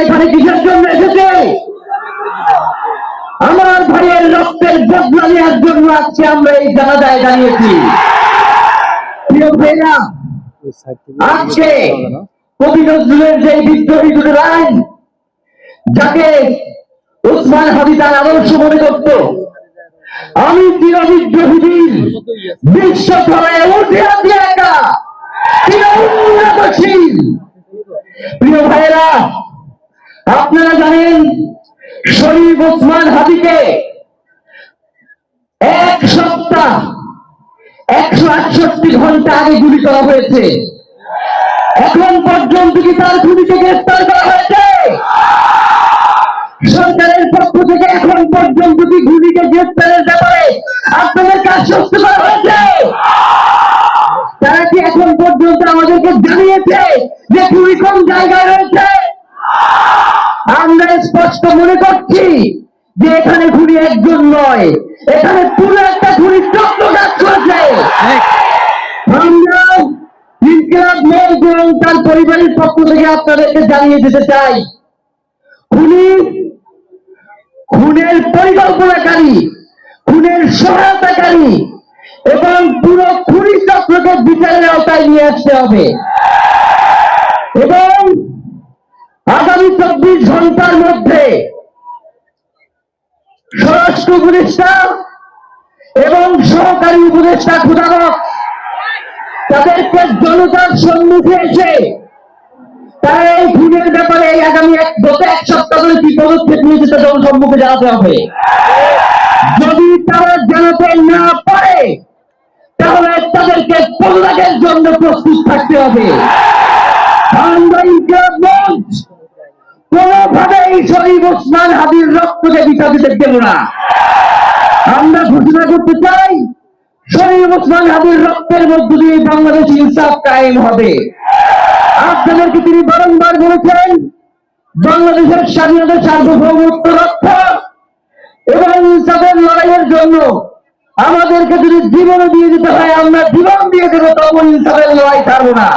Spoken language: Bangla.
এখানে কিসের জন্য এসেছে? আমার ভাইয়ের রক্তের বদলা নেওয়ার জন্য আজকে আমরা এই জানাজায় দাঁড়িয়েছি। প্রিয় ভাইরা আজকে কবি নজরুলের যে বিদ্রোহী দুটো যাকে ওসমান হাদি তার আদর্শ মনে করত, আমি চির বিদ্রোহী বীর বিশ্ব উঠে একা, চির উন্নতশীল। প্রিয় ভাইয়েরা আপনারা জানেন, শরীফ ওসমান হাদিকে এক সপ্তাহ একশো আটষট্টি ঘণ্টা আগে গুলি করা হয়েছে। এখন পর্যন্ত কি তার খুনিকে গ্রেফতার করা হয়েছে? সরকারের পক্ষ থেকে এখন পর্যন্ত কি খুনিকে গ্রেফতারের ব্যাপারে আপনাদের কাজ সুস্থ করা হয়েছে? তারা কি এখন পর্যন্ত আমাদেরকে জানিয়েছে যে খুনি কোন জায়গায় রয়েছে? স্পষ্ট মনে করছি যে এখানে খুনি একজন নয়। এখানে পুরো একটা খুনি চক্র কাজ করেছে। ইনকিলাব মঞ্চ এবং তার পরিবারের পক্ষ থেকে আপনাদেরকে জানিয়ে দিতে চাই খুনি খুনের পরিকল্পনাকারী খুনের সহায়তাকারী এবং পুরো খুনি চক্রকে বিচারের আওতায় নিয়ে আসতে হবে এবং আগামী চব্বিশ ঘণ্টার মধ্যে স্বরাষ্ট্র উপদেষ্টা এবং সহকারী উপদেষ্টা খুদাবক তাদেরকে জনতার সম্মুখে এসে তারা এই খুনের ব্যাপারে আগামী এক গত এক সপ্তাহ ধরে কি পদক্ষেপ নিয়েছে তা জনসম্মুখে জানাতে হবে। যদি তারা জানাতে না পারে, তাহলে তাদেরকে পল্লাগের জন্য প্রস্তুত থাকতে হবে আমরা ইনকিলাব মঞ্চ কোনোভাবেই শরীফ ওসমান হাবির রক্তকে বিচার দিতে দেব না। আমরা ঘোষণা করতে চাই শরীফ ওসমান হাবির রক্তের মধ্য দিয়ে বাংলাদেশ ইনসাফ কায়েম হবে। আপনাদেরকে তিনি বারংবার বলেছেন, বাংলাদেশের স্বাধীনতা, সার্বভৌমত্ব রক্ষা এবং ইনসাফের লড়াইয়ের জন্য আমাদেরকে যদি জীবন দিয়ে দিতে হয়, আমরা জীবন দিয়ে দেবো, তখন ইনসাফের লড়াই ছাড়বো না।